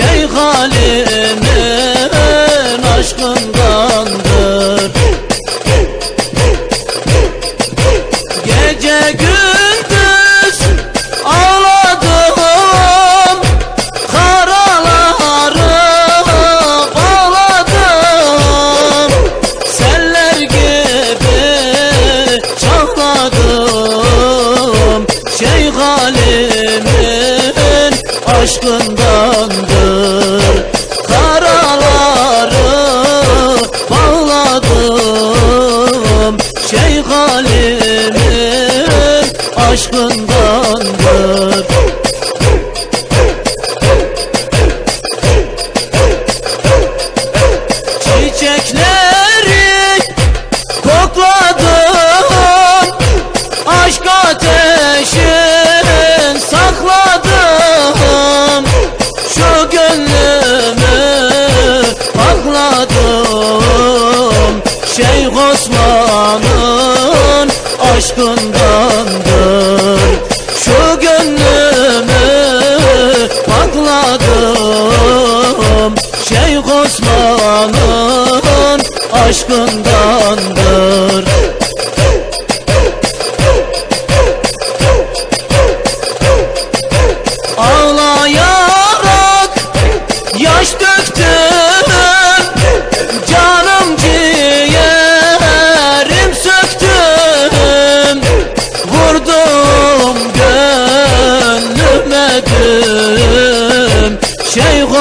شي غالي malındandır aşkındandır Şu gönlümü bakladım Şeyh Osman'ın aşkındandır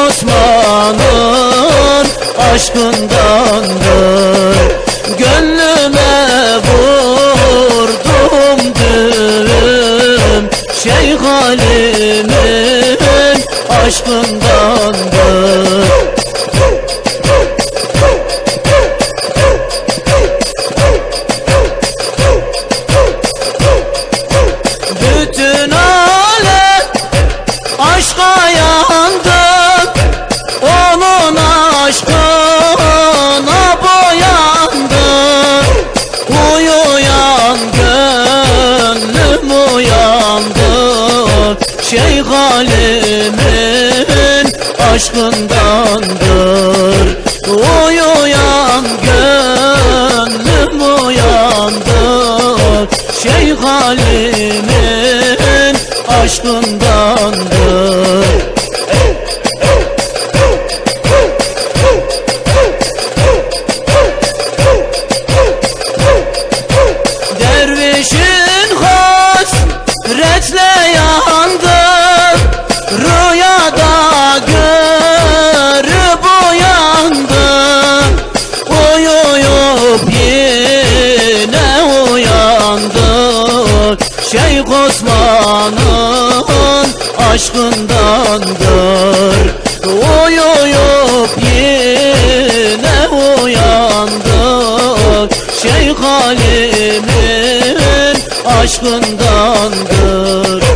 Osman'ın aşkındandır. Gönlüme vur. şey galimin aşkındandır. Uyuyan gönlüm uyandır Şey galimin aşkındandır. Şeyh Osman'ın aşkından gör. Uyuyup yine uyandık. Şeyh Halim'in aşkındandır